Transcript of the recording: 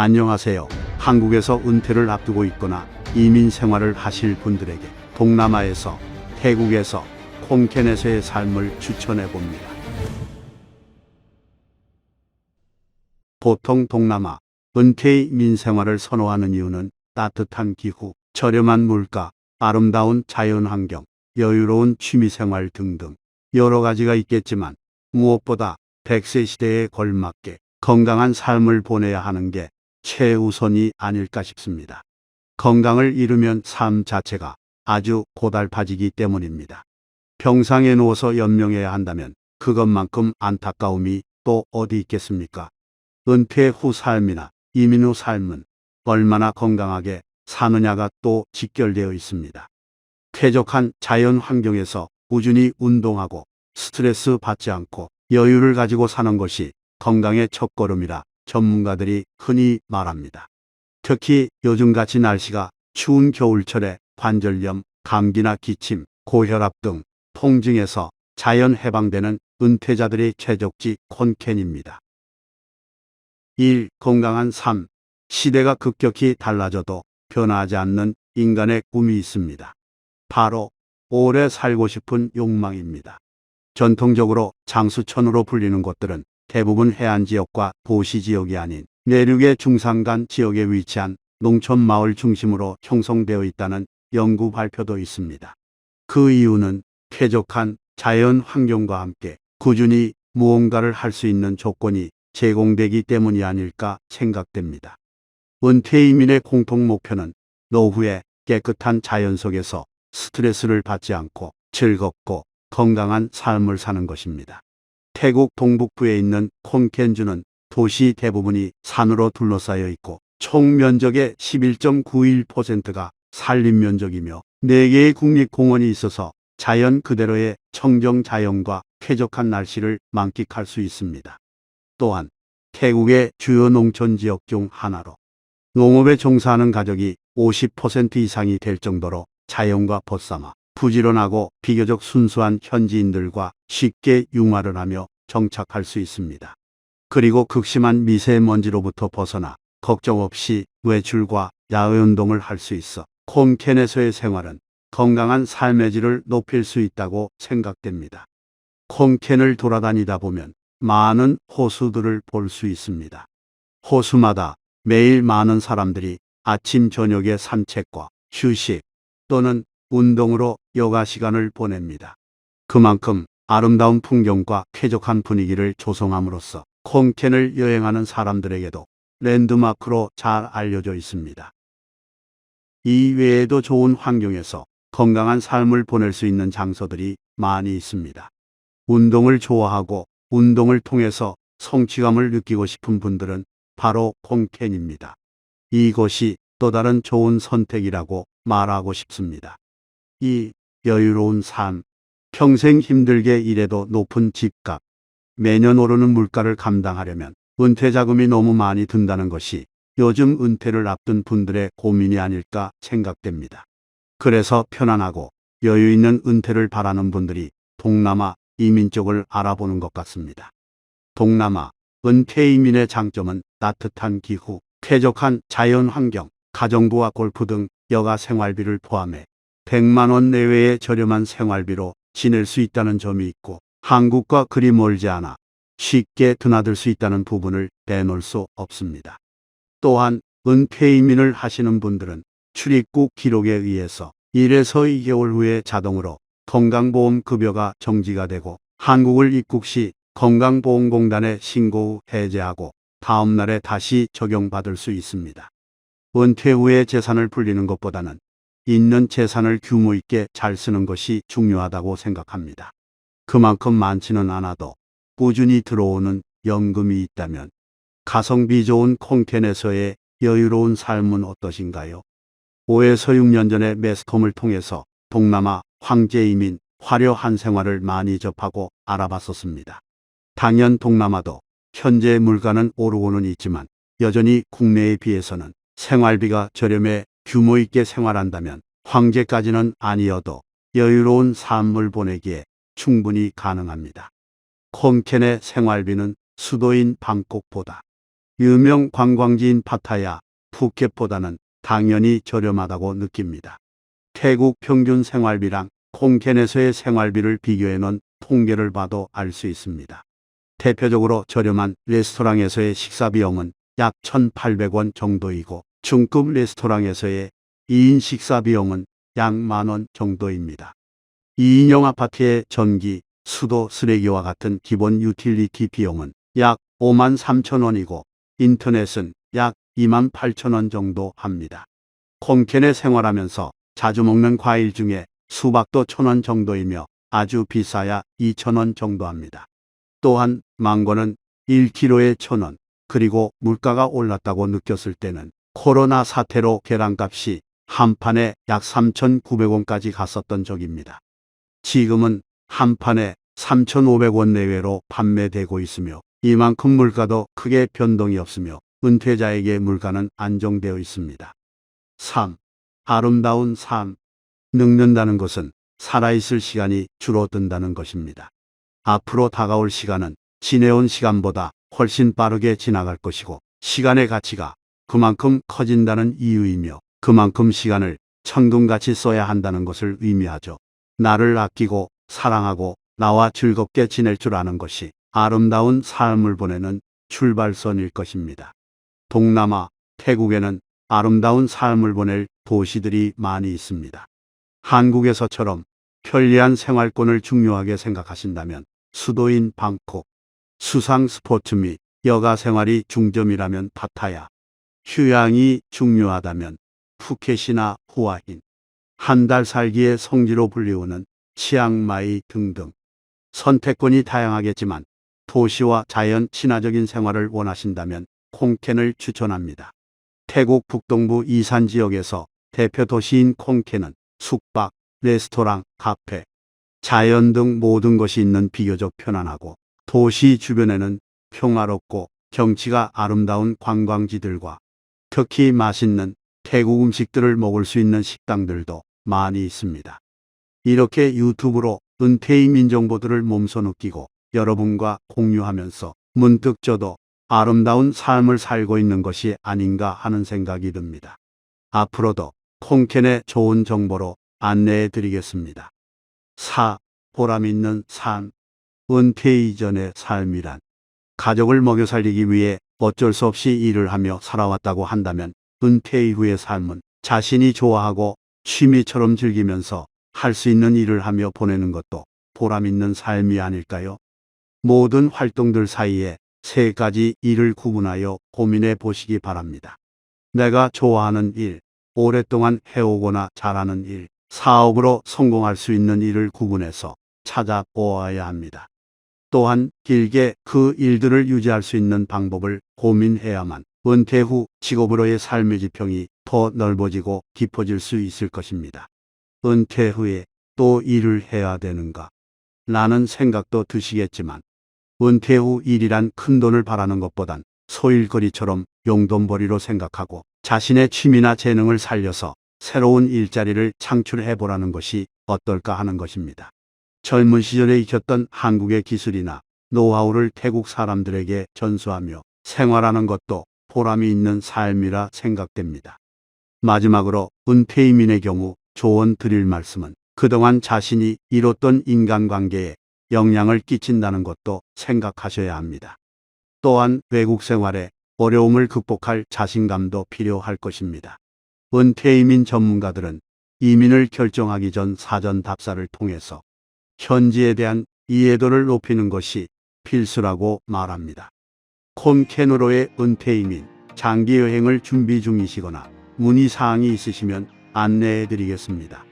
안녕하세요. 한국에서 은퇴를 앞두고 있거나 이민 생활을 하실 분들에게 동남아에서 태국에서 콩케넷의 삶을 추천해 봅니다. 보통 동남아 은퇴 이민 생활을 선호하는 이유는 따뜻한 기후, 저렴한 물가, 아름다운 자연 환경, 여유로운 취미 생활 등등 여러 가지가 있겠지만 무엇보다 100세 시대에 걸맞게 건강한 삶을 보내야 하는 게 최우선이 아닐까 싶습니다. 건강을 잃으면 삶 자체가 아주 고달파지기 때문입니다. 병상에 누워서 연명해야 한다면 그것만큼 안타까움이 또 어디 있겠습니까? 은퇴 후 삶이나 이민 후 삶은 얼마나 건강하게 사느냐가 또 직결되어 있습니다. 쾌적한 자연 환경에서 꾸준히 운동하고 스트레스 받지 않고 여유를 가지고 사는 것이 건강의 첫걸음이라 전문가들이 흔히 말합니다. 특히 요즘같이 날씨가 추운 겨울철에 관절염, 감기나 기침, 고혈압 등 통증에서 자연 해방되는 은퇴자들의 최적지 콘캔입니다. 1. 건강한 삶. 시대가 급격히 달라져도 변하지 않는 인간의 꿈이 있습니다. 바로 오래 살고 싶은 욕망입니다. 전통적으로 장수천으로 불리는 곳들은 대부분 해안 지역과 도시 지역이 아닌 내륙의 중산간 지역에 위치한 농촌 마을 중심으로 형성되어 있다는 연구 발표도 있습니다. 그 이유는 쾌적한 자연 환경과 함께 꾸준히 무언가를 할 수 있는 조건이 제공되기 때문이 아닐까 생각됩니다. 은퇴 이민의 공통 목표는 노후에 깨끗한 자연 속에서 스트레스를 받지 않고 즐겁고 건강한 삶을 사는 것입니다. 태국 동북부에 있는 콘켄주는 도시 대부분이 산으로 둘러싸여 있고 총 면적의 11.91%가 산림 면적이며 4개의 국립공원이 있어서 자연 그대로의 청정 자연과 쾌적한 날씨를 만끽할 수 있습니다. 또한 태국의 주요 농촌 지역 중 하나로 농업에 종사하는 가족이 50% 이상이 될 정도로 자연과 벗삼아 부지런하고 비교적 순수한 현지인들과 쉽게 융화를 하며 정착할 수 있습니다. 그리고 극심한 미세먼지로부터 벗어나 걱정 없이 외출과 야외 운동을 할 수 있어 콩캔에서의 생활은 건강한 삶의 질을 높일 수 있다고 생각됩니다. 콩캔을 돌아다니다 보면 많은 호수들을 볼 수 있습니다. 호수마다 매일 많은 사람들이 아침 저녁의 산책과 휴식 또는 운동으로 여가 시간을 보냅니다. 그만큼 아름다운 풍경과 쾌적한 분위기를 조성함으로써 콩캔을 여행하는 사람들에게도 랜드마크로 잘 알려져 있습니다. 이 외에도 좋은 환경에서 건강한 삶을 보낼 수 있는 장소들이 많이 있습니다. 운동을 좋아하고 운동을 통해서 성취감을 느끼고 싶은 분들은 바로 콩캔입니다. 이것이 또 다른 좋은 선택이라고 말하고 싶습니다. 이 여유로운 삶, 평생 힘들게 일해도 높은 집값, 매년 오르는 물가를 감당하려면 은퇴 자금이 너무 많이 든다는 것이 요즘 은퇴를 앞둔 분들의 고민이 아닐까 생각됩니다. 그래서 편안하고 여유 있는 은퇴를 바라는 분들이 동남아 이민 쪽을 알아보는 것 같습니다. 동남아 은퇴 이민의 장점은 따뜻한 기후, 쾌적한 자연 환경, 가정부와 골프 등 여가 생활비를 포함해 100만 원 내외의 저렴한 생활비로 지낼 수 있다는 점이 있고 한국과 그리 멀지 않아 쉽게 드나들 수 있다는 부분을 빼놓을 수 없습니다. 또한 은퇴 이민을 하시는 분들은 출입국 기록에 의해서 1에서 2개월 후에 자동으로 건강보험 급여가 정지가 되고 한국을 입국 시 건강보험공단에 신고 후 해제하고 다음 날에 다시 적용받을 수 있습니다. 은퇴 후에 재산을 불리는 것보다는 있는 재산을 규모 있게 잘 쓰는 것이 중요하다고 생각합니다. 그만큼 많지는 않아도 꾸준히 들어오는 연금이 있다면 가성비 좋은 콩텐에서의 여유로운 삶은 어떠신가요? 5에서 6년 전에 매스컴을 통해서 동남아 황제 이민 화려한 생활을 많이 접하고 알아봤었습니다. 당연 동남아도 현재 물가는 오르고는 있지만 여전히 국내에 비해서는 생활비가 저렴해 규모 있게 생활한다면 황제까지는 아니어도 여유로운 삶을 보내기에 충분히 가능합니다. 콩켄의 생활비는 수도인 방콕보다 유명 관광지인 파타야, 푸켓보다는 당연히 저렴하다고 느낍니다. 태국 평균 생활비랑 콩켄에서의 생활비를 비교해 놓은 통계를 봐도 알 수 있습니다. 대표적으로 저렴한 레스토랑에서의 식사 비용은 약 1,800원 정도이고 중급 레스토랑에서의 2인 식사 비용은 약 만 원 정도입니다. 2인용 아파트의 전기, 수도, 쓰레기와 같은 기본 유틸리티 비용은 약 5만 3천 원이고 인터넷은 약 2만 8천 원 정도 합니다. 콩켄에 생활하면서 자주 먹는 과일 중에 수박도 천 원 정도이며 아주 비싸야 2천 원 정도 합니다. 또한 망고는 1kg에 천 원, 그리고 물가가 올랐다고 느꼈을 때는 코로나 사태로 계란값이 한 판에 약 3,900원까지 갔었던 적입니다. 지금은 한 판에 3,500원 내외로 판매되고 있으며 이만큼 물가도 크게 변동이 없으며 은퇴자에게 물가는 안정되어 있습니다. 3. 아름다운 삶. 늙는다는 것은 살아있을 시간이 줄어든다는 것입니다. 앞으로 다가올 시간은 지내온 시간보다 훨씬 빠르게 지나갈 것이고 시간의 가치가 그만큼 커진다는 이유이며 그만큼 시간을 천금같이 써야 한다는 것을 의미하죠. 나를 아끼고 사랑하고 나와 즐겁게 지낼 줄 아는 것이 아름다운 삶을 보내는 출발선일 것입니다. 동남아, 태국에는 아름다운 삶을 보낼 도시들이 많이 있습니다. 한국에서처럼 편리한 생활권을 중요하게 생각하신다면 수도인 방콕, 수상 스포츠 및 여가 생활이 중점이라면 파타야, 휴양이 중요하다면 푸켓이나 후아힌, 한 달 살기의 성지로 불리우는 치앙마이 등등. 선택권이 다양하겠지만 도시와 자연 친화적인 생활을 원하신다면 콩켄을 추천합니다. 태국 북동부 이산 지역에서 대표 도시인 콩켄은 숙박, 레스토랑, 카페, 자연 등 모든 것이 있는 비교적 편안하고 도시 주변에는 평화롭고 경치가 아름다운 관광지들과 특히 맛있는 태국 음식들을 먹을 수 있는 식당들도 많이 있습니다. 이렇게 유튜브로 은퇴의 민정보들을 몸소 느끼고 여러분과 공유하면서 문득 저도 아름다운 삶을 살고 있는 것이 아닌가 하는 생각이 듭니다. 앞으로도 콩캔의 좋은 정보로 안내해 드리겠습니다. 4. 보람 있는 삶. 은퇴 이전의 삶이란 가족을 먹여 살리기 위해 어쩔 수 없이 일을 하며 살아왔다고 한다면 은퇴 이후의 삶은 자신이 좋아하고 취미처럼 즐기면서 할 수 있는 일을 하며 보내는 것도 보람 있는 삶이 아닐까요? 모든 활동들 사이에 세 가지 일을 구분하여 고민해 보시기 바랍니다. 내가 좋아하는 일, 오랫동안 해오거나 잘하는 일, 사업으로 성공할 수 있는 일을 구분해서 찾아보아야 합니다. 또한 길게 그 일들을 유지할 수 있는 방법을 고민해야만 은퇴 후 직업으로의 삶의 지평이 더 넓어지고 깊어질 수 있을 것입니다. 은퇴 후에 또 일을 해야 되는가? 라는 생각도 드시겠지만 은퇴 후 일이란 큰 돈을 바라는 것보단 소일거리처럼 용돈벌이로 생각하고 자신의 취미나 재능을 살려서 새로운 일자리를 창출해 보라는 것이 어떨까 하는 것입니다. 젊은 시절에 익혔던 한국의 기술이나 노하우를 태국 사람들에게 전수하며 생활하는 것도 보람이 있는 삶이라 생각됩니다. 마지막으로 은퇴이민의 경우 조언 드릴 말씀은 그동안 자신이 이뤘던 인간관계에 영향을 끼친다는 것도 생각하셔야 합니다. 또한 외국 생활에 어려움을 극복할 자신감도 필요할 것입니다. 은퇴 이민 전문가들은 이민을 결정하기 전 사전 답사를 통해서 현지에 대한 이해도를 높이는 것이 필수라고 말합니다. 콘케노로의 은퇴이민, 장기 여행을 준비 중이시거나 문의사항이 있으시면 안내해 드리겠습니다.